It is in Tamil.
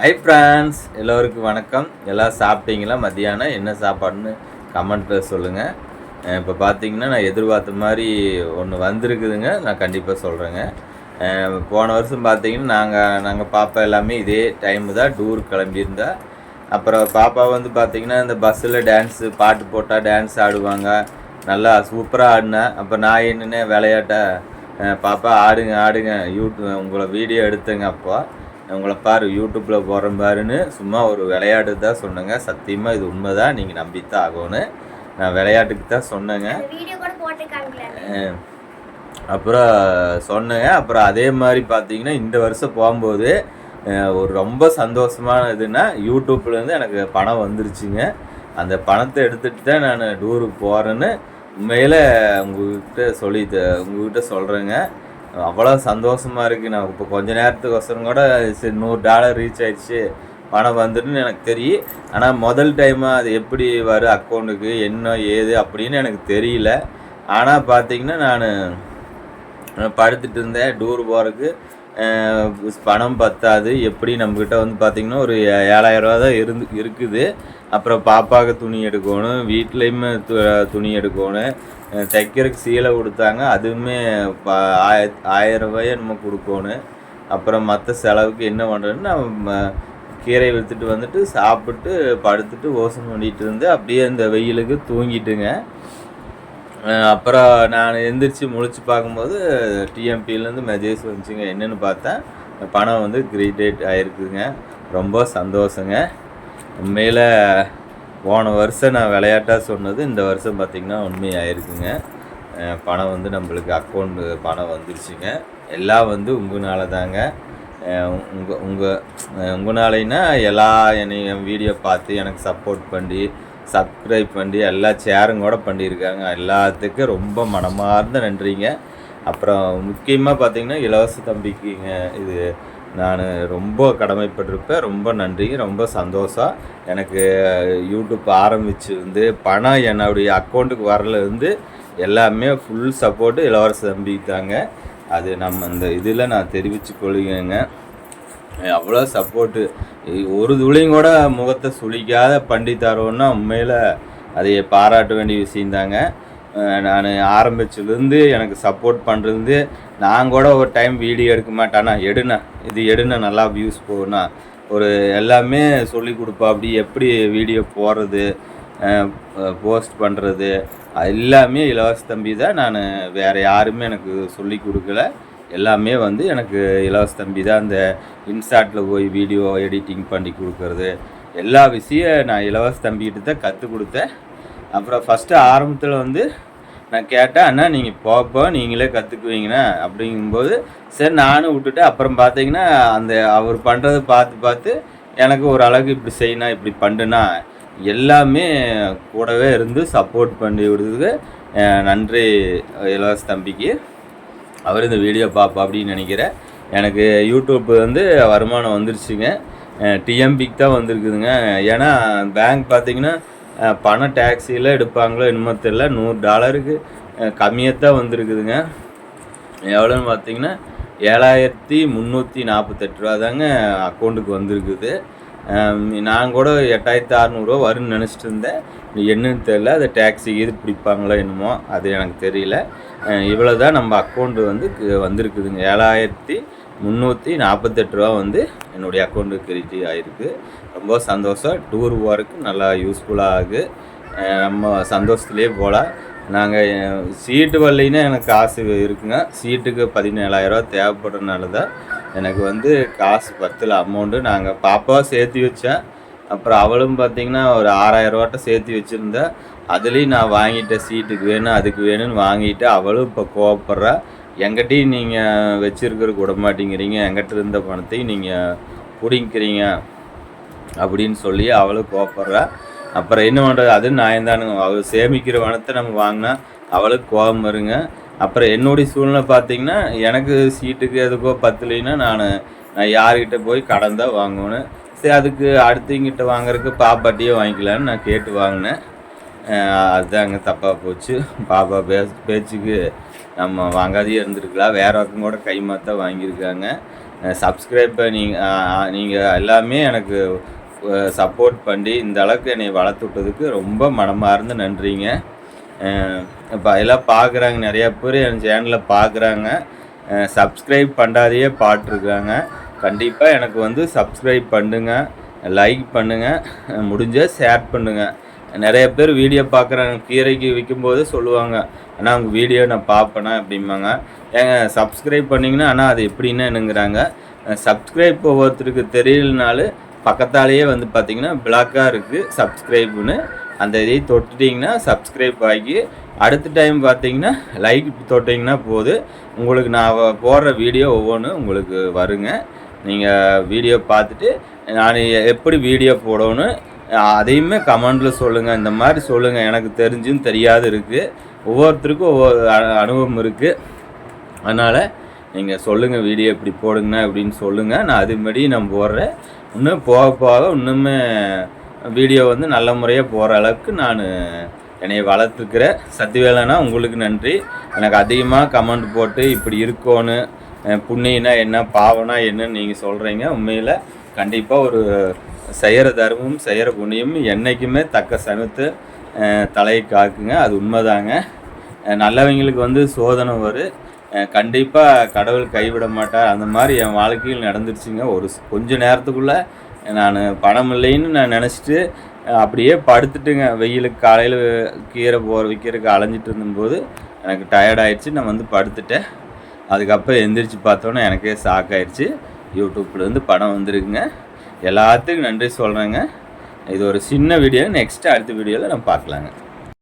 ஹை ஃப்ரான்ஸ் எல்லோருக்கும் வணக்கம். எல்லாம் சாப்பிட்டீங்களா? மத்தியானம் என்ன சாப்பாடுன்னு கமெண்ட்டில் சொல்லுங்கள் இப்போ பார்த்தீங்கன்னா நான் எதிர்பார்த்த மாதிரி ஒன்று வந்திருக்குதுங்க. நான் கண்டிப்பாக சொல்கிறேங்க போன வருஷம் பார்த்தீங்கன்னா நாங்கள் நாங்கள் பாப்பா எல்லாமே இதே டைமு தான் டூர் கிளம்பியிருந்தா. அப்புறம் பாப்பா வந்து பார்த்தீங்கன்னா இந்த பஸ்ஸில் டான்ஸு பாட்டு போட்டால் டான்ஸ் ஆடுவாங்க. நல்லா சூப்பராக ஆடினேன் அப்போ நான் என்னென்ன விளையாட்டை பாப்பா ஆடுங்க ஆடுங்க. யூடியூப் உங்களை வீடியோ எடுத்தேங்க அப்போ. உங்களை பாரு யூடியூப்பில் போகிறேன் பாருன்னு சும்மா ஒரு விளையாட்டு தான் சொன்னேங்க. சத்தியமாக இது உண்மை தான் நீங்கள் நம்பித்தான் ஆகணும் நான் விளையாட்டுக்கு தான் சொன்னேங்க. அப்புறம் சொன்னேங்க. அப்புறம் அதே மாதிரி பார்த்தீங்கன்னா இந்த வருஷம் போகும்போது ஒரு ரொம்ப சந்தோஷமான இதுன்னா யூடியூப்லேருந்து எனக்கு பணம் வந்துருச்சுங்க. அந்த பணத்தை எடுத்துகிட்டு தான் நான் டூருக்கு போகிறேன்னு உண்மையில் உங்ககிட்ட சொல்லி த- உங்ககிட்ட சொல்கிறேங்க அவ்வளோ சந்தோஷமாக இருக்குது நான் இப்போ கொஞ்ச நேரத்துக்கொசரம் கூட சரி நூறு டாலர் ரீச் ஆயிடுச்சு. பணம் வந்துடுன்னு எனக்கு தெரியும். ஆனால் முதல் டைமாக அது எப்படி வரும் அக்கௌண்ட்டுக்கு என்ன ஏது அப்படின்னு எனக்கு தெரியல. ஆனால் பார்த்தீங்கன்னா நான் படுத்துட்டு இருந்தேன். டூர் போகிறதுக்கு பணம் பத்தாது. எப்படி நம்மக்கிட்ட வந்து பார்த்திங்கன்னா ஒரு ஏழாயிரரூவா ரூபா தான் இருந்து இருக்குது. அப்புறம் பாப்பாவுக்கு துணி எடுக்கணும். வீட்லேயுமே து துணி எடுக்கணும். தைக்கிறதுக்கு சீலை கொடுத்தாங்க. அதுவுமே ப ஆய ஆயிரம் ரூபாயை நம்ம கொடுக்கணும் அப்புறம் மற்ற செலவுக்கு என்ன பண்ணுறேன்னு ம- கீரை விற்றுட்டு வந்துட்டு சாப்பிட்டு படுத்துட்டு ஓசம் பண்ணிட்டு இருந்து அப்படியே இந்த வெயிலுக்கு தூங்கிட்டுங்க. அப்புறம் நான் எந்திரிச்சு முழிச்சு பார்க்கும்போது டிஎம்பிலேருந்து மெசேஜ் வந்துச்சுங்க. என்னென்னு பார்த்தேன். பணம் வந்து கிரீடேட் ஆகிருக்குதுங்க ரொம்ப சந்தோஷங்க. உண்மையில் போன வருஷம் நான் விளையாட்டாக சொன்னது இந்த வருஷம் பார்த்திங்கன்னா உண்மையாயிருக்குங்க. பணம் வந்து நம்மளுக்கு அக்கௌண்ட் பணம் வந்துருச்சுங்க. எல்லாம் வந்து உங்களால தாங்க உங்கள் உங்கள் உங்களாலைனா எல்லா என்னை என் வீடியோ பார்த்து எனக்கு சப்போர்ட் பண்ணி சப்ஸ்கிரைப் பண்ணி எல்லா சேரும் கூட பண்ணியிருக்காங்க. எல்லாத்துக்கும் ரொம்ப மனமார்ந்த நன்றிங்க. அப்புறம் முக்கியமாக பார்த்தீங்கன்னா இலவச தம்பிக்குங்க. இது நான் ரொம்ப கடமைப்பட்டிருப்பேன் ரொம்ப நன்றி ரொம்ப சந்தோஷம் எனக்கு யூடியூப் ஆரம்பிச்சிருந்து பணம் என்னுடைய அக்கௌண்ட்டுக்கு வரலேருந்து எல்லாமே ஃபுல் சப்போர்ட்டு இளவரச தம்பிக்கு அது நம்ம இந்த இதில் நான் தெரிவித்து கொள்கிறேங்க. அவ்வளோ சப்போர்ட்டு ஒரு துளியும் கூட முகத்தை சுளிக்காத பண்ணி தரோன்னா உண்மையில் அதை பாராட்ட வேண்டிய விஷயந்தாங்க நான் ஆரம்பிச்சதுலேருந்து எனக்கு சப்போர்ட் பண்ணுறது நான் கூட ஒரு டைம் வீடியோ எடுக்க மாட்டேன்னா எடுனேன் இது எடுனேன் நல்லா வியூஸ் போகுண்ணா. ஒரு எல்லாமே சொல்லி கொடுப்பா. அப்படி எப்படி வீடியோ போடுறது போஸ்ட் பண்ணுறது எல்லாமே இலவச தம்பி தான். நான் வேறு யாருமே எனக்கு சொல்லி கொடுக்கல. எல்லாமே வந்து எனக்கு இலவச தம்பி தான். அந்த இன்ஸ்டாட்டில் போய் வீடியோ எடிட்டிங் பண்ணி கொடுக்கறது எல்லா விஷயம் நான் இலவச தம்பிக்கிட்ட தான் கற்றுக் கொடுத்தேன். அப்புறம் ஃபஸ்ட்டு ஆரம்பத்தில் வந்து நான் கேட்டேன் அண்ணா நீங்கள் போப்போ நீங்களே கற்றுக்குவீங்கண்ணா அப்படிங்கும்போது சரி நானும் விட்டுட்டு அப்புறம் பார்த்தீங்கன்னா அந்த அவர் பண்ணுறதை பார்த்து பார்த்து எனக்கு ஒரு அளவுக்கு இப்படி செய்யணும் இப்படி பண்ணுனா எல்லாமே கூடவே இருந்து சப்போர்ட் பண்ணி விடுறதுக்கு நன்றி இலவச தம்பிக்கு. அவர் இந்த வீடியோ பார்ப்பா அப்படின்னு நினைக்கிறேன். எனக்கு யூடியூப் வந்து வருமானம் வந்துருச்சுங்க. டிஎம்பிக்கு தான் வந்திருக்குதுங்க. ஏன்னா பேங்க் பார்த்தீங்கன்னா பணம் டேக்ஸியில் எடுப்பாங்களோ என்னமோ தெரியல. நூறு டாலருக்கு கம்மியாக தான் வந்திருக்குதுங்க. எவ்வளோன்னு பார்த்தீங்கன்னா ஏழாயிரத்தி முந்நூற்றி நாற்பத்தெட்டு ரூபா தாங்க அக்கௌண்ட்டுக்கு வந்திருக்குது நான் கூட எட்டாயிரத்தி அறநூறுவா வரும்னு நினச்சிட்டு இருந்தேன். என்னன்னு தெரில அது டேக்ஸி இது பிடிப்பாங்களோ என்னமோ அது எனக்கு தெரியல. இவ்வளோ தான் நம்ம அக்கௌண்ட்டு வந்து வந்திருக்குதுங்க. ஏழாயிரத்தி முந்நூற்றி நாற்பத்தெட்டு ரூபா வந்து என்னுடைய அக்கௌண்ட்டுக்கு கிரெடிட் ஆகிருக்கு ரொம்ப சந்தோஷம். டூர் போகிறதுக்கு நல்லா யூஸ்ஃபுல்லாக ஆகுது நம்ம சந்தோஷத்துலேயே போகலாம் நாங்கள் சீட்டு வரலைன்னா எனக்கு காசு இருக்குங்க. சீட்டுக்கு பதினேழாயிரரூவா தேவைப்படுறதுனால தான் எனக்கு வந்து காசு பத்தில் அமௌண்ட்டு நாங்கள் பாப்பாவை சேர்த்து வச்சேன். அப்புறம் அவளும் பார்த்தீங்கன்னா ஒரு ஆறாயிரரூவாட்ட சேர்த்து வச்சுருந்தேன் அதுலேயும் நான் வாங்கிட்டேன் சீட்டுக்கு வேணும் அதுக்கு வேணும்னு வாங்கிட்டு அவளும் இப்போ கோவப்படுறா. எங்கிட்டையும் நீங்கள் வச்சிருக்கிற விட மாட்டேங்கிறீங்க எங்கிட்ட இருந்த பணத்தையும் நீங்கள் பிடிங்கிறீங்க அப்படின்னு சொல்லி அவளும் கோவப்படுறா. அப்புறம் என்ன பண்ணுறது அது நான் தானுங்க அவள் சேமிக்கிற பணத்தை நம்ம வாங்கினா அவளுக்கு கோபம் வருங்க. அப்புறம் என்னுடைய சூழ்நிலை பார்த்தீங்கன்னா எனக்கு சீட்டுக்கு எதுக்கோ பத்தலைன்னா நான் நான் யார்கிட்ட போய் கடன் தான் வாங்கணும். சரி அதுக்கு அடுத்தவங்கிட்ட வாங்குறதுக்கு பாப்பாட்டியே வாங்கிக்கலான்னு நான் கேட்டு வாங்கினேன். அதுதான் அதுதாங்க தப்பாக போச்சு. பாப்பா பேச பேச்சுக்கு நம்ம வாங்காதையே இருந்திருக்கலாம் வேற பக்கம் கூட கைமாத்தா வாங்கியிருக்காங்க. சப்ஸ்கிரைப்பை நீங்கள் நீங்கள் எல்லாமே எனக்கு சப்போர்ட் பண்ணி இந்த அளவுக்கு என்னை வளர்த்து விட்டதுக்கு ரொம்ப மனமார்ந்து நன்றிங்க. இப்போ எல்லாம் பார்க்குறாங்க நிறையா பேர் என் சேனலில் பார்க்குறாங்க சப்ஸ்கிரைப் பண்ணாதையே பாட்டிருக்காங்க. கண்டிப்பாக எனக்கு வந்து சப்ஸ்கிரைப் பண்ணுங்கள் லைக் பண்ணுங்கள் முடிஞ்ச ஷேர் பண்ணுங்கள் நிறைய பேர் வீடியோ பார்க்குறாங்க கீரைக்கு விற்கும்போது சொல்லுவாங்க ஆனால் அவங்க வீடியோ நான் பார்ப்பேனா? அப்படிம்பாங்க. ஏங்க சப்ஸ்கிரைப் பண்ணிங்கன்னா ஆனால் அது எப்படின்னு என்னங்கிறாங்க சப்ஸ்கிரைப் ஒவ்வொருத்தருக்கு தெரியலனாலும் பக்கத்தாலேயே வந்து பார்த்தீங்கன்னா பிளாக்காக இருக்குது சப்ஸ்கிரைப்னு அந்த இதை தொட்டுட்டிங்கன்னா சப்ஸ்கிரைப் ஆகி அடுத்த டைம் பார்த்தீங்கன்னா லைக் தொட்டிங்கன்னா போது உங்களுக்கு நான் போடுற வீடியோ ஒவ்வொன்றும் உங்களுக்கு வருங்க. நீங்கள் வீடியோ பார்த்துட்டு நான் எப்படி வீடியோ போடணும் அதையுமே கமெண்டில் சொல்லுங்கள் இந்த மாதிரி சொல்லுங்கள் எனக்கு தெரிஞ்சும் தெரியாது இருக்குது ஒவ்வொருத்தருக்கும் ஒவ்வொரு அனுபவம் இருக்குது அதனால் நீங்கள் சொல்லுங்கள் வீடியோ இப்படி போடுங்கண்ணா அப்படின்னு சொல்லுங்கள் நான் அதுபடி நான் போடுறேன். இன்னும் போக போக இன்னுமே வீடியோ வந்து நல்ல முறையாக போகிற அளவுக்கு நான் என்னை வளர்த்துக்கிறேன். சத்திவேலனா உங்களுக்கு நன்றி. எனக்கு அதிகமாக கமெண்ட் போட்டு இப்படி இருக்கோன்னு புண்ணியனா என்ன பாவனா என்னன்னு நீங்கள் சொல்கிறீங்க உண்மையில் கண்டிப்பாக ஒரு செய்கிற தர்மம் செய்கிற குணியும் என்றைக்குமே தக்க சமத்து தலையை காக்குங்க. அது உண்மைதாங்க. நல்லவங்களுக்கு வந்து சோதனை வரும் கண்டிப்பாக கடவுள் கைவிட மாட்டார். அந்த மாதிரி என் வாழ்க்கையில் நடந்துருச்சுங்க. ஒரு கொஞ்ச நேரத்துக்குள்ளே நான் பணம் இல்லைன்னு நான் நினச்சிட்டு அப்படியே படுத்துட்டுங்க. வெயிலுக்கு காலையில் கீரை போகிற விற்கிறதுக்கு அலைஞ்சிட்டு இருந்தபோது எனக்கு டயர்டாயிடுச்சு நான் வந்து படுத்துட்டேன். அதுக்கப்புறம் எந்திரிச்சு பார்த்தோன்னே எனக்கே ஷாக் ஆயிடுச்சு. யூடியூப்லேருந்து படம் வந்திருக்குங்க. எல்லாத்துக்கும் நன்றி சொல்கிறேங்க இது ஒரு சின்ன வீடியோ நெக்ஸ்ட்டு அடுத்த வீடியோவில் நம்ம பார்க்கலாங்க.